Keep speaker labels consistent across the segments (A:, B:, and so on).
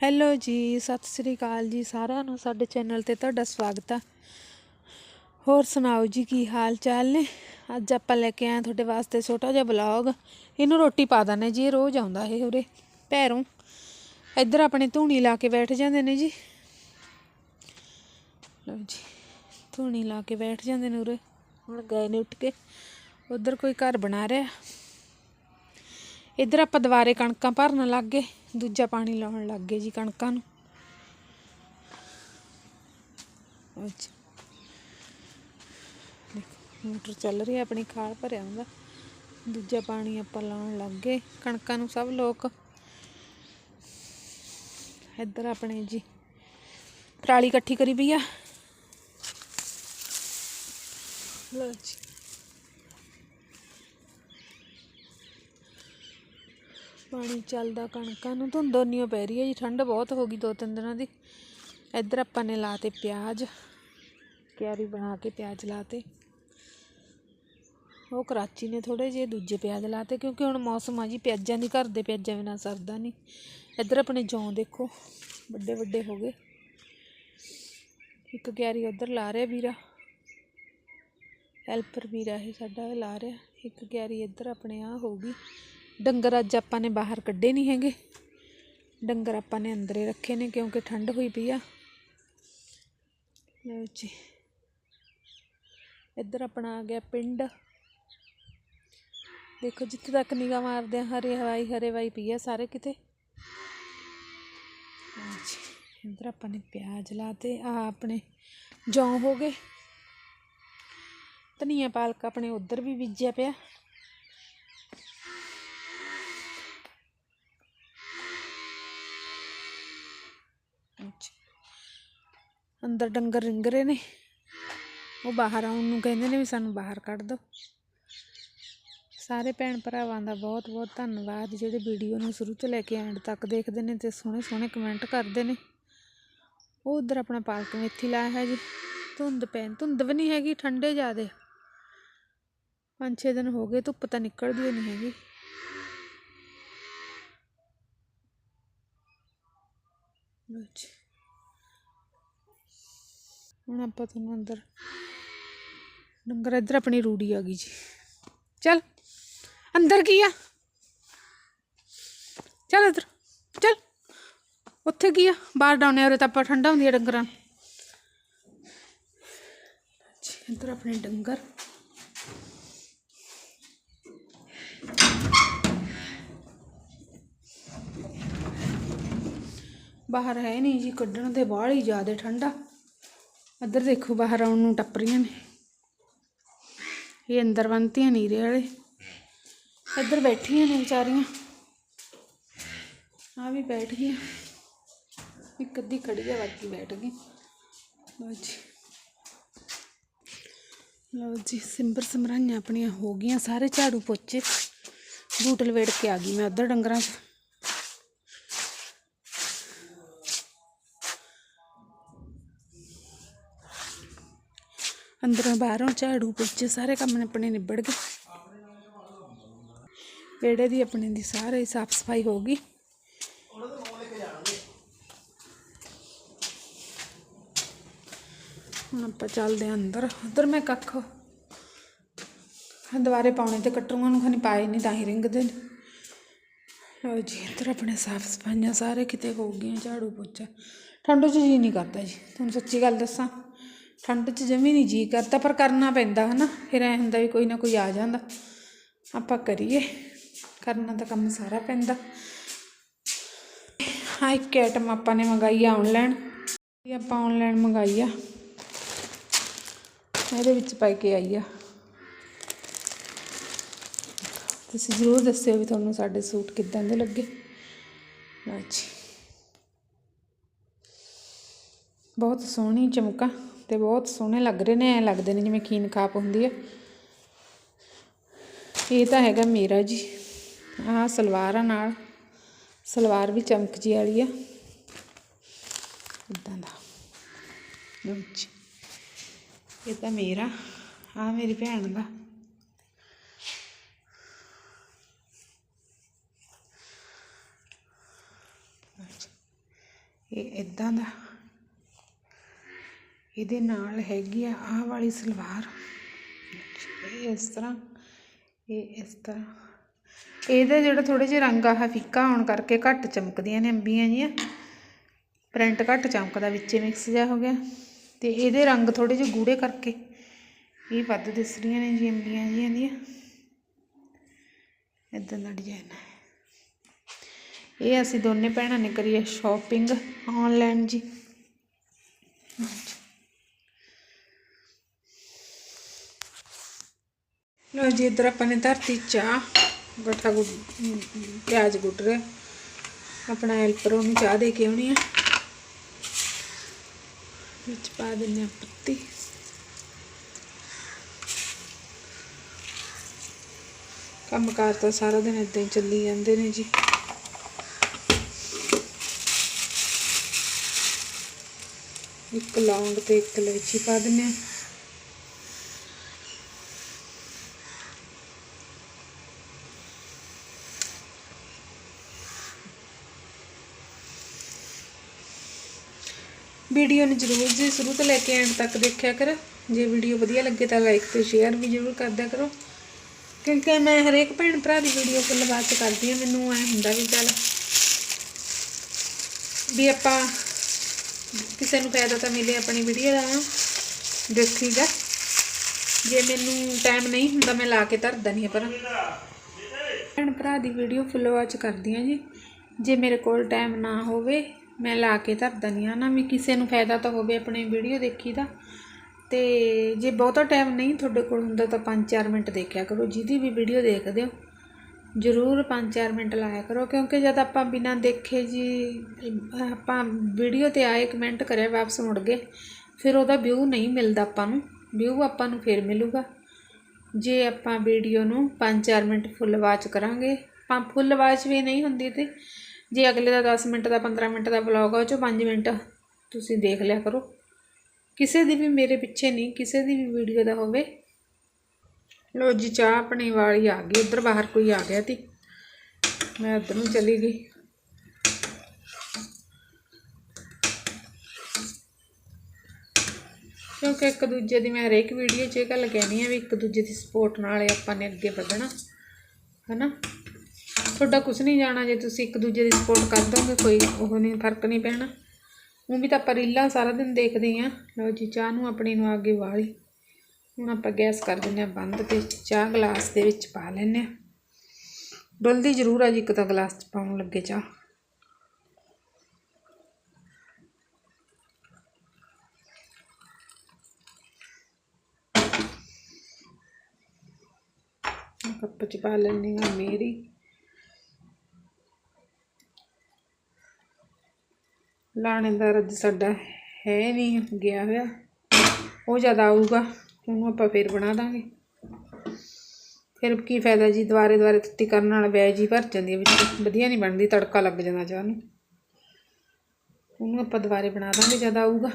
A: Hello ਜੀ, ਸਤਿ ਸ੍ਰੀ ਅਕਾਲ ਜੀ ਸਾਰਿਆਂ ਨੂੰ, ਸਾਡੇ ਚੈਨਲ ਤੇ ਤੁਹਾਡਾ ਸਵਾਗਤ ਆ। ਹੋਰ ਸੁਣਾਓ ਜੀ, ਕੀ ਹਾਲ ਚਾਲ ਨੇ? ਅੱਜ ਆਪਾਂ ਲੈ ਕੇ ਆਏ ਤੁਹਾਡੇ ਵਾਸਤੇ ਛੋਟਾ ਜਿਹਾ ਬਲੌਗ ਇਹਨੂੰ ਰੋਟੀ ਪਾ ਦਾਨੇ ਜੀ, ਇਹ ਰੋਜ਼ ਆਉਂਦਾ ਇਹ ਉਰੇ ਪੈਰੋਂ ਇੱਧਰ ਆਪਣੇ ਧੂਣੀ ਲਾ ਕੇ ਬੈਠ ਜਾਂਦੇ ਨੇ ਜੀ। ਲਓ ਜੀ, ਧੂਣੀ ਲਾ ਕੇ ਬੈਠ ਜਾਂਦੇ ਨੇ ਉਰੇ। ਹੁਣ ਗਏ ਨੇ ਉੱਠ ਕੇ। ਉਧਰ ਕੋਈ ਘਰ ਬਣਾ ਰਿਹਾ। ਇੱਧਰ ਆਪਾਂ ਦੁਬਾਰੇ ਕਣਕਾਂ ਭਰਨ ਲੱਗ ਗਏ ਦੂਜਾ ਪਾਣੀ ਲਾਉਣ ਲੱਗ ਗਏ ਜੀ ਕਣਕਾਂ ਨੂੰ ਅੱਛਾ ਦੇਖੋ ਮੋਟਰ ਚੱਲ ਰਹੀ ਹੈ ਆਪਣੀ ਖਾਲ ਭਰਿਆ ਹੁੰਦਾ ਦੂਜਾ ਪਾਣੀ ਆਪਾਂ ਲਾਉਣ ਲੱਗ ਗਏ ਕਣਕਾਂ ਨੂੰ ਸਭ ਲੋਕ ਇੱਧਰ ਆਪਣੇ ਜੀ ਪਰਾਲੀ ਇਕੱਠੀ ਕਰੀ ਪਈ ਆ ਲਓ ਜੀ ਪਾਣੀ ਚੱਲਦਾ ਕਣਕਾਂ ਨੂੰ, ਧੁੰਦ ਓਨੀਓ ਪੈ ਰਹੀ ਹੈ ਜੀ, ਠੰਡ ਬਹੁਤ ਹੋ ਗਈ ਦੋ ਤਿੰਨ ਦਿਨਾਂ ਦੀ। ਇੱਧਰ ਆਪਾਂ ਨੇ ਲਾਤੇ ਪਿਆਜ਼, ਕਿਆਰੀ ਬਣਾ ਕੇ ਪਿਆਜ਼ ਲਾਤੇ। ਉਹ ਕਰਾਚੀ ਨੇ ਥੋੜੇ ਜਿਹੇ ਦੂਜੇ ਪਿਆਜ਼ ਲਾਤੇ, ਕਿਉਂਕਿ ਹੁਣ ਮੌਸਮ ਆ ਜੀ, ਪਿਆਜ਼ਾਂ ਦੀ, ਘਰ ਦੇ ਪਿਆਜ਼ਾਂ ਬਿਨਾਂ ਸਰਦਾ ਨਹੀਂ। ਇੱਧਰ ਆਪਣੇ ਜੌਂ ਦੇਖੋ, ਵੱਡੇ ਵੱਡੇ ਹੋ ਗਏ। ਇੱਕ ਕਿਆਰੀ ਉੱਧਰ ਲਾ ਰਿਹਾ ਵੀਰਾ। ਹੈਲਪਰ ਵੀਰਾ ਇਹ ਸਾਡਾ ਲਾ ਰਿਹਾ। ਇੱਕ ਕਿਆਰੀ ਇੱਧਰ ਆਪਣੇ ਆ ਹੋਊਗੀ ਡੰਗਰ ਅੱਜ ਆਪਾਂ ਨੇ ਬਾਹਰ ਕੱਢੇ ਨਹੀਂ ਹੈਗੇ। ਡੰਗਰ ਆਪਾਂ ਨੇ ਅੰਦਰੇ ਰੱਖੇ ਨੇ ਕਿਉਂਕਿ ਠੰਡ ਹੋਈ ਪਈ ਆ। ਲਓ ਜੀ। ਇੱਧਰ ਆਪਣਾ ਆ ਗਿਆ ਪਿੰਡ। ਦੇਖੋ ਜਿੱਥੇ ਤੱਕ ਨਿਗਾਹ ਮਾਰਦੇ ਆ, ਹਰੇ ਹਵਾਈ, ਹਰੇ ਵਾਈ ਪਈ ਆ ਸਾਰੇ ਕਿਤੇ। ਇੱਧਰ ਆਪਾਂ ਨੇ ਪਿਆਜ਼ ਲਾਤੇ ਆ ਆਪਣੇ ਜੌਂ ਹੋ ਗਏ। ਧਨੀਆ ਪਾਲਕ ਆਪਣੇ ਉਧਰ ਵੀ ਬੀਜਿਆ ਪਿਆ। ਅੰਦਰ ਡੰਗਰ ਰਿੰਗ ਰਹੇ ਨੇ। ਉਹ ਬਾਹਰ ਆਉਣ ਨੂੰ ਕਹਿੰਦੇ ਨੇ ਵੀ ਸਾਨੂੰ ਬਾਹਰ ਕੱਢ ਦਿਓ। ਸਾਰੇ ਭੈਣ ਭਰਾਵਾਂ ਦਾ ਬਹੁਤ ਬਹੁਤ ਧੰਨਵਾਦ। ਜਿਹੜੇ ਵੀਡੀਓ ਨੂੰ ਸ਼ੁਰੂ ਤੋਂ ਲੈ ਕੇ ਐਂਡ ਤੱਕ ਦੇਖਦੇ ਨੇ ਤੇ ਸੋਹਣੇ ਸੋਹਣੇ ਕਮੈਂਟ ਕਰਦੇ ਨੇ। ਉਹ ਉਧਰ ਆਪਣਾ ਪਾਲਕ ਮੇਥੀ ਲਾਇਆ ਹੈ ਜੀ। ਧੁੰਦ ਪੈਣ, ਧੁੰਦ ਵੀ ਨਹੀਂ ਹੈਗੀ, ਠੰਡੇ ਜ਼ਿਆਦੇ। ਪੰਜ, ਛੇ ਦਿਨ ਹੋ ਗਏ, ਧੁੱਪ ਤਾਂ ਨਿਕਲਦੀ ਨਹੀਂ ਹੈਗੀ। ਲਓ ਹੁਣ ਆਪਾਂ ਤੁਹਾਨੂੰ ਅੰਦਰ ਡੰਗਰ ਇੱਧਰ ਆਪਣੀ ਰੂੜੀ ਆ ਗਈ ਜੀ। ਚੱਲ, ਅੰਦਰ ਕੀ ਆ? ਚੱਲ ਇੱਧਰ, ਚੱਲ। ਉੱਥੇ ਕੀ ਆ? ਬਾਹਰ ਡਾਉਨੇ ਉਰੇ ਤਾਂ ਆਪਾਂ, ਠੰਡਾ ਹੁੰਦੀ ਆ ਡੰਗਰਾਂ ਨੂੰ। ਇੱਧਰ ਆਪਣੇ ਡੰਗਰ। ਬਾਹਰ ਹੈ ਨਹੀਂ ਜੀ, ਕੱਢਣ ਦੇ ਬਾਹਰ ਹੀ ਜ਼ਿਆਦਾ ਠੰਡਾ। ਇੱਧਰ ਦੇਖੋ ਬਾਹਰ ਆਉਣ ਨੂੰ ਟੱਪਰੀਆਂ ਨੇ। ਇਹ ਅੰਦਰ ਬੰਨਤੀਆਂ ਨੀਰੇ ਵਾਲੇ। ਇੱਧਰ ਬੈਠੀਆਂ ਨੇ ਵਿਚਾਰੀਆਂ। ਆ ਵੀ ਬੈਠ ਗਈਆਂ। ਇੱਕ ਅੱਧੀ ਖੜੀ ਆ, ਬਾਕੀ ਬੈਠ ਗਈ। ਲਓ ਜੀ। ਲਓ ਜੀ, ਸਿੰਬਰ ਸਮਰਾਈਆਂ ਆਪਣੀਆਂ ਹੋ ਗਈਆਂ। ਸਾਰੇ ਝਾੜੂ ਪੋਚੇ ਬੂਟ ਲਵੇੜ ਕੇ ਆ ਗਈ ਮੈਂ ਉੱਧਰ ਡੰਗਰਾਂ 'ਚ। ਅੰਦਰੋਂ ਬਾਹਰੋਂ ਝਾੜੂ ਪੋਚੇ ਸਾਰੇ ਕੰਮ ਆਪਣੇ ਨਿਬੜ ਗਏ। ਵਿਹੜੇ ਦੀ ਆਪਣੇ ਦੀ ਸਾਰੇ ਸਾਫ਼ ਸਫ਼ਾਈ ਹੋ ਗਈ। ਹੁਣ ਆਪਾਂ ਚੱਲਦੇ ਹਾਂ ਅੰਦਰ। ਉਧਰ ਮੈਂ ਕੱਖ ਦੁਬਾਰੇ ਪਾਉਣੇ ਤੇ ਕੱਟੂਆਂ ਨੂੰ ਖਾਣੀ ਪਾਏ ਨਹੀਂ ਤਾਂ ਹੀ ਰਿੰਗਦੇ ਨੇ। ਲਓ ਜੀ, ਇੱਧਰ ਆਪਣੇ ਸਾਫ਼ ਸਫਾਈਆਂ ਸਾਰੇ ਕਿਤੇ ਹੋ ਗਈਆਂ, ਝਾੜੂ ਪੋਚਾ। ਠੰਡ 'ਚ ਜੀ ਨਹੀਂ ਕਰਦਾ ਜੀ। ਤੁਹਾਨੂੰ ਸੱਚੀ ਗੱਲ ਦੱਸਾਂ। ਠੰਡ 'ਚ ਜਮੀ ਨਹੀਂ ਜੀ ਕਰਦਾ, ਪਰ ਕਰਨਾ ਪੈਂਦਾ ਹਨਾ, ਫਿਰ ਐ ਹੁੰਦਾ ਵੀ ਕੋਈ ਨਾ ਕੋਈ ਆ ਜਾਂਦਾ। ਆਪਾਂ ਕਰੀਏ, ਕਰਨਾ ਤਾਂ ਕੰਮ ਸਾਰਾ ਪੈਂਦਾ। ਹਾਂ ਇੱਕ ਆਈਟਮ ਆਪਾਂ ਨੇ ਮੰਗਾਈ ਆ ਆਨਲਾਈਨ ਇਹ ਆਪਾਂ ਆਨਲਾਈਨ ਮੰਗਾਈ ਆ। ਇਹਦੇ ਵਿੱਚ ਪਾ ਕੇ ਆਈ ਆ। ਤੁਸੀਂ ਜ਼ਰੂਰ ਦੱਸਿਓ ਵੀ ਤੁਹਾਨੂੰ ਸਾਡੇ ਸੂਟ ਕਿੱਦਾਂ ਦੇ ਲੱਗੇ। ਅੱਛਾ ਬਹੁਤ ਸੋਹਣੀ ਚਮਕਾ। ਤੇ ਬਹੁਤ ਸੋਹਣੇ ਲੱਗ ਰਹੇ ਨੇ, ਐ ਲੱਗਦੇ ਨੇ ਜਿਵੇਂ ਕੀਨ ਖਾਪ ਹੁੰਦੀ ਹੈ। ਇਹ ਤਾਂ ਹੈਗਾ ਮੇਰਾ ਜੀ। ਆਹ ਸਲਵਾਰ ਆ ਨਾਲ, ਸਲਵਾਰ ਵੀ ਚਮਕ ਜੀ ਵਾਲੀ ਆ। ਇਦਾਂ ਦਾ। ਲਓ ਜੀ। ਇਹ ਤਾਂ ਮੇਰਾ ਆ ਮੇਰੀ ਭੈਣ ਦਾ। ਇਹ ਇਦਾਂ ਦਾ। ਇਹਦੇ ਨਾਲ ਹੈਗੀ ਆ ਆਹ ਵਾਲੀ ਸਲਵਾਰ। ਇਹ ਇਸ ਤਰ੍ਹਾਂ, ਇਹ ਇਸ ਤਰ੍ਹਾਂ। ਇਹਦਾ ਜਿਹੜਾ ਥੋੜੇ ਜਿਹਾ ਰੰਗ ਆਹ ਫਿੱਕਾ ਹੋਣ ਕਰਕੇ ਘੱਟ ਚਮਕਦੀਆਂ ਨੇ ਅੰਬੀਆਂ ਜੀਆਂ। ਪ੍ਰਿੰਟ ਘੱਟ ਚਮਕਦਾ, ਵਿੱਚੇ ਮਿਕਸ ਜਿਹਾ ਹੋ ਗਿਆ। ਤੇ ਇਹਦੇ ਰੰਗ ਥੋੜੇ ਜਿਹੇ ਗੂੜੇ ਕਰਕੇ ਇਹ ਵੱਧ ਦਿਸ ਰਹੀਆਂ ਨੇ ਜੀ ਅੰਬੀਆਂ ਜੀਆਂ ਦੀਆਂ। ਇਦਾਂ ਦਾ ਡਿਜ਼ਾਈਨ ਹੈ ਇਹ ਅਸੀਂ ਦੋਨੇ ਭੈਣਾਂ ਨੇ ਕਰੀ ਹੈ ਸ਼ਾਪਿੰਗ ਆਨਲਾਈਨ ਜੀ। ਲੋ ਜੀ, ਇਧਰ ਆਪਾਂ ਨੇ ਧਰਤੀ ਚਾਹ ਗੱਠਾ ਗੁੱਡ ਪਿਆਜ਼ ਗੁੱਡ ਰਿਹਾ ਆਪਣਾ ਹੈਲਪਰ ਉਹਨੂੰ ਚਾਹ ਦੇ ਕੇ ਆਉਣੀ ਆ। ਵਿੱਚ ਪਾ ਦਿੰਦੇ ਆ ਪੱਤੀ। ਕੰਮ ਕਾਰ ਤਾਂ ਸਾਰਾ ਦਿਨ ਇਦਾਂ ਹੀ ਚੱਲੀ ਜਾਂਦੇ ਨੇ ਜੀ। ਇੱਕ ਲੌਂਗ ਤੇ ਇੱਕ ਇਲਾਇਚੀ ਪਾ ਦਿੰਦੇ ਆ। ਵੀਡੀਓ ਨੂੰ ਜ਼ਰੂਰ ਜੀ, ਸ਼ੁਰੂ ਤੋਂ ਲੈ ਕੇ ਐਂਡ ਤੱਕ ਦੇਖਿਆ ਕਰੋ। ਜੇ ਵੀਡੀਓ ਵਧੀਆ ਲੱਗੇ ਤਾਂ ਲਾਈਕ ਤੇ ਸ਼ੇਅਰ ਵੀ ਜ਼ਰੂਰ ਕਰਦਿਆ ਕਰੋ। ਕਿਉਂਕਿ ਮੈਂ ਹਰੇਕ ਭੈਣ ਭਰਾ ਦੀ ਵੀਡੀਓ ਫੁੱਲ ਬਾਅਦ ਚ ਕਰਦੀ ਹਾਂ, ਮੈਨੂੰ ਐ ਹੁੰਦਾ ਵੀ ਚੱਲ ਵੀ ਆਪਾਂ ਕਿਸੇ ਨੂੰ ਫਾਇਦਾ ਤਾਂ ਮਿਲੇ ਆਪਣੀ ਵੀਡੀਓ ਦਾ ਦੇਖੀਗਾ ਜੇ। ਮੈਨੂੰ ਟਾਈਮ ਨਹੀਂ ਹੁੰਦਾ, ਮੈਂ ਲਾ ਕੇ ਧਰ ਦਨੀ ਪਰ ਭੈਣ ਭਰਾ ਦੀ ਵੀਡੀਓ ਫੁੱਲ ਵਾਚ ਕਰਦੀ ਹਾਂ ਜੀ। ਜੇ ਮੇਰੇ ਕੋਲ ਟਾਈਮ ਨਾ ਹੋਵੇ ਮੈਂ ਲਾ ਕੇ ਧਰ ਦਨੀ ਹਾਂ ਨਾ, ਵੀ ਕਿਸੇ ਨੂੰ ਫਾਇਦਾ ਤਾਂ ਹੋਵੇ ਆਪਣੀ ਵੀਡੀਓ ਦੇਖੀ ਦਾ। ਤੇ ਜੇ ਬਹੁਤਾ ਟਾਈਮ ਨਹੀਂ ਤੁਹਾਡੇ ਕੋਲ ਹੁੰਦਾ ਤਾਂ 5-4 ਮਿੰਟ ਦੇਖਿਆ ਕਰੋ, ਜਿਹਦੀ ਵੀ ਵੀਡੀਓ ਦੇਖਦੇ ਹੋ, ਜ਼ਰੂਰ 5-4 ਮਿੰਟ ਲਾਇਆ ਕਰੋ, ਕਿਉਂਕਿ ਜਦ ਆਪਾਂ ਬਿਨਾਂ ਦੇਖੇ ਜੀ, ਆਪਾਂ ਵੀਡੀਓ ਤੇ ਆਏ ਕਮੈਂਟ ਕਰਿਆ, ਵਾਪਸ ਮੁੜ ਗਏ, ਫਿਰ ਉਹਦਾ ਵਿਊ ਨਹੀਂ ਮਿਲਦਾ ਆਪਾਂ ਨੂੰ ਵਿਊ ਆਪਾਂ ਨੂੰ ਫਿਰ ਮਿਲੂਗਾ। ਜੇ ਆਪਾਂ ਵੀਡੀਓ ਨੂੰ 5-4 ਮਿੰਟ ਫੁੱਲ ਵਾਚ ਕਰਾਂਗੇ ਪਾ ਫੁੱਲ ਵਾਚ ਵੀ ਨਹੀਂ ਹੁੰਦੀ ਤੇ ਜੇ ਅਗਲੇ ਦਾ 10 ਮਿੰਟ ਦਾ 15 ਮਿੰਟ ਦਾ ਵਲੌਗ ਆ, ਉਹ 'ਚੋਂ 5 ਮਿੰਟ ਤੁਸੀਂ ਦੇਖ ਲਿਆ ਕਰੋ। ਕਿਸੇ ਦੀ ਵੀ ਮੇਰੇ ਪਿੱਛੇ ਨਹੀਂ, ਕਿਸੇ ਦੀ ਵੀ ਵੀਡੀਓ ਦਾ ਹੋਵੇ। ਲੋ ਜੀ, ਚਾਹ ਆਪਣੀ ਵਾਲੀ ਆ ਗਈ, ਉਧਰ ਬਾਹਰ ਕੋਈ ਆ ਗਿਆ ਤੀ ਮੈਂ ਉਧਰ ਨੂੰ ਚਲੀ ਗਈ। ਕਿਉਂਕਿ ਇੱਕ ਦੂਜੇ ਦੀ ਮੈਂ ਹਰੇਕ ਵੀਡੀਓ 'ਚ ਇਹ ਗੱਲ ਕਹਿਣੀ ਆ ਵੀ ਇੱਕ ਦੂਜੇ ਦੀ ਸਪੋਰਟ ਨਾਲ ਆਪਾਂ ਨੇ ਅੱਗੇ ਵਧਣਾ, ਹਨਾ? ਤੁਹਾਡਾ ਕੁਝ ਨਹੀਂ ਜਾਣਾ, ਜੇ ਤੁਸੀਂ ਇੱਕ ਦੂਜੇ ਦੀ ਸਪੋਰਟ ਕਰ ਦੋਗੇ, ਕੋਈ ਉਹ ਨਹੀਂ, ਫ਼ਰਕ ਨਹੀਂ ਪੈਣਾ। ਉਹ ਵੀ ਤਾਂ ਆਪਾਂ ਰੀਲਾਂ ਸਾਰਾ ਦਿਨ ਦੇਖਦੇ ਆ ਲਓ ਜੀ, ਚਾਹ ਨੂੰ ਆਪਣੀ ਨੂੰ ਅੱਗੇ ਵਾਲੀ। ਹੁਣ ਆਪਾਂ ਗੈਸ ਕਰ ਦਿੰਦੇ ਆ ਬੰਦ ਤੇ ਚਾਹ ਗਲਾਸ ਦੇ ਵਿੱਚ ਪਾ ਲੈਂਦੇ ਆ ਡੁੱਲਦੀ ਜ਼ਰੂਰ ਆ ਜੀ, ਇੱਕ ਤਾਂ ਗਲਾਸ ਚ ਪਾਉਣ ਲੱਗੇ ਚਾਹ। ਕੱਪ ਚ ਪਾ ਲੈਂਦੀ ਆ ਮੇਰੀ। ਲਾਣੇਦਾਰ ਅੱਜ ਸਾਡਾ ਹੈ ਨਹੀਂ, ਗਿਆ ਹੋਇਆ। ਉਹ ਜਦ ਆਊਗਾ, ਉਹਨੂੰ ਆਪਾਂ ਫੇਰ ਬਣਾ ਦਾਂਗੇ। ਫਿਰ ਕੀ ਫਾਇਦਾ ਜੀ, ਦੁਬਾਰੇ ਦੁਬਾਰੇ ਤੱਤੀ ਕਰਨ ਨਾਲ ਵੈਜ ਹੀ ਭਰ ਜਾਂਦੀ ਹੈ ਵਿੱਚ। ਵਧੀਆ ਨਹੀਂ ਬਣਦੀ, ਤੜਕਾ ਲੱਗ ਜਾਂਦਾ ਚਾਹ ਨੂੰ। ਉਹਨੂੰ ਆਪਾਂ ਦੁਬਾਰੇ ਬਣਾ ਦਾਂਗੇ ਜਦ ਆਊਗਾ।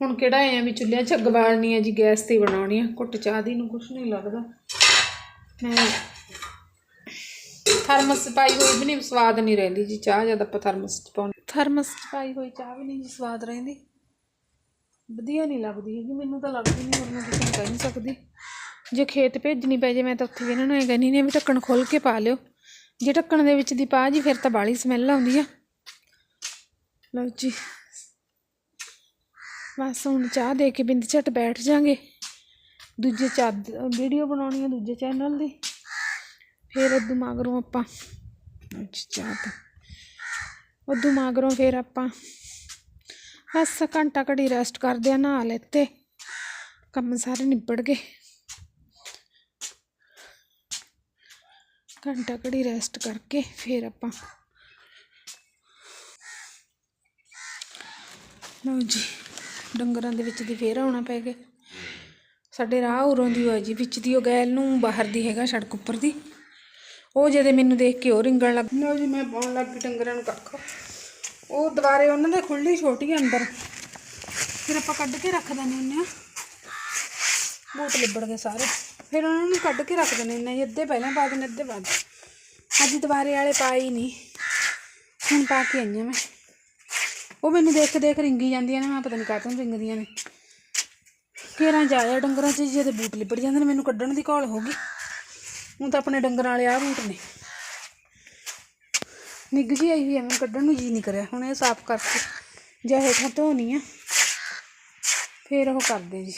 A: ਹੁਣ ਕਿਹੜਾ ਐ ਵੀ ਚੁੱਲ੍ਹਿਆਂ 'ਚ ਅੱਗ ਬਾਲਣੀ ਹੈ ਜੀ, ਗੈਸ ਤੇ ਬਣਾਉਣੀ ਆ। ਘੁੱਟ ਚਾਹ ਦੀ ਨੂੰ ਕੁਛ ਨਹੀਂ ਲੱਗਦਾ। ਮੈਂ ਥਰਮਸ ਪਾਈ ਹੋਈ ਵੀ ਨਹੀਂ, ਸਵਾਦ ਨਹੀਂ ਰਹਿੰਦੀ ਜੀ ਚਾਹ, ਜਦ ਆਪਾਂ ਥਰਮਸ 'ਚ ਪਾਉਣੀ ਥਰਮਸ 'ਚ ਪਾਈ ਹੋਈ ਚਾਹ ਵੀ ਨਹੀਂ ਜੀ, ਸਵਾਦ ਰਹਿੰਦੀ। ਵਧੀਆ ਨਹੀਂ ਲੱਗਦੀ ਹੈਗੀ, ਮੈਨੂੰ ਤਾਂ ਲੱਗਦੀ ਨਹੀਂ ਹੋਰ ਮੈਂ ਕਿਸੇ ਨੂੰ ਕਹਿ ਨਹੀਂ ਸਕਦੀ। ਜੇ ਖੇਤ ਭੇਜਣੀ ਪੈ ਜੇ, ਮੈਂ ਤਾਂ ਉੱਥੇ ਵੀ ਇਹਨਾਂ ਨੂੰ ਇਹ ਕਹਿੰਦੀ ਨੇ ਵੀ ਢੱਕਣ ਖੋਲ ਕੇ ਪਾ ਲਿਓ। ਜੇ ਢੱਕਣ ਦੇ ਵਿੱਚ ਦੀ ਪਾ ਜੀ, ਫਿਰ ਤਾਂ ਬਾਲੀ ਸਮੈਲ ਆਉਂਦੀ ਆ। ਲਓ ਜੀ। ਬਸ ਹੁਣ ਚਾਹ ਦੇ ਕੇ ਬਿੰਦ ਝਟ ਬੈਠ ਜਾਾਂਗੇ। ਦੂਜੇ ਚੱਦ ਵੀਡੀਓ ਬਣਾਉਣੀ ਆ ਦੂਜੇ ਚੈਨਲ ਦੀ। ਫਿਰ ਉਦੋਂ ਮਗਰੋਂ ਆਪਾਂ। ਅੱਛਾ ਚਾਹ ਤਾਂ। ਉਦੋਂ ਮਗਰੋਂ ਫਿਰ ਆਪਾਂ। ਬਸ ਘੰਟਾ ਘੜੀ ਰੈਸਟ ਕਰਦੇ ਆ, ਨਹਾ ਲੈਤੇ। ਕੰਮ ਸਾਰੇ ਨਿਬੜ ਗਏ। ਘੰਟਾ ਘੜੀ ਰੈਸਟ ਕਰਕੇ ਫਿਰ ਆਪਾਂ। ਲਓ ਜੀ, ਡੰਗਰਾਂ ਦੇ ਵਿੱਚ ਦੀ ਫੇਰ ਆਉਣਾ ਪੈ ਗਿਆ। ਸਾਡੇ ਰਾਹ ਉਰੋਂ ਦੀ ਹੋਇਆ ਜੀ, ਵਿੱਚ ਦੀ ਉਹ ਗੈਲ ਨੂੰ ਬਾਹਰ ਦੀ ਹੈਗਾ ਸੜਕ ਉੱਪਰ ਦੀ। ਉਹ ਜਦੇ ਮੈਨੂੰ ਦੇਖ ਕੇ ਉਹ ਰਿੰਗਣ ਲੱਗ ਲਓ ਜੀ, ਮੈਂ ਪਾਉਣ ਲੱਗ ਗਈ ਡੰਗਰਾਂ ਨੂੰ ਕੱਖ। ਉਹ ਦੁਬਾਰੇ ਉਹਨਾਂ ਦੇ ਖੁੱਲੀ ਛੋਟੀ ਅੰਦਰ। ਫਿਰ ਆਪਾਂ ਕੱਢ ਕੇ ਰੱਖ ਦਿੰਦੇ ਹੁੰਦੇ ਆ। ਬੂਟ ਲਿਬੜ ਗਏ ਸਾਰੇ। ਫਿਰ ਉਹਨਾਂ ਨੂੰ ਕੱਢ ਕੇ ਰੱਖ ਦਿੰਦੇ ਹੁੰਦੇ ਆ ਜੀ, ਅੱਧੇ ਪਹਿਲਾਂ ਪਾ ਦਿੰਦੇ, ਅੱਧੇ ਬਾਅਦ। ਅੱਜ ਦੁਬਾਰੇ ਵਾਲੇ ਪਾਏ ਨਹੀਂ। ਹੁਣ ਪਾ ਕੇ ਆਈਆਂ ਮੈਂ। ਉਹ ਮੈਨੂੰ ਦੇਖ ਦੇਖ ਰਿੰਗੀ ਜਾਂਦੀਆਂ ਨੇ, ਮੈਂ ਪਤਾ ਨਹੀਂ ਕਾਹਤੋਂ ਰਿੰਗਦੀਆਂ ਨੇ। ਕੇਰਾਂ ਜਾਇਆ ਡੰਗਰਾਂ 'ਚ ਜਿਹਦੇ ਬੂਟ ਲਿਬੜ ਜਾਂਦੇ ਨੇ, ਮੈਨੂੰ ਕੱਢਣ ਦੀ ਘੋਲ ਹੋ ਗਈ। ਹੁਣ ਤਾਂ ਆਪਣੇ ਡੰਗਰਾਂ ਵਾਲੇ ਆ ਬੂਟ ਨੇ। ਨਿੱਘ ਜੀ ਆਈ ਹੋਈ ਆ ਕੱਢਣ ਨੂੰ ਜੀ ਨਹੀਂ ਕਰਿਆ। ਹੁਣ ਇਹ ਸਾਫ਼ ਕਰਕੇ, ਜਾਂ ਹੇਠਾਂ ਧੋਣੀ ਆ, ਫੇਰ ਉਹ ਕਰਦੇ ਜੀ।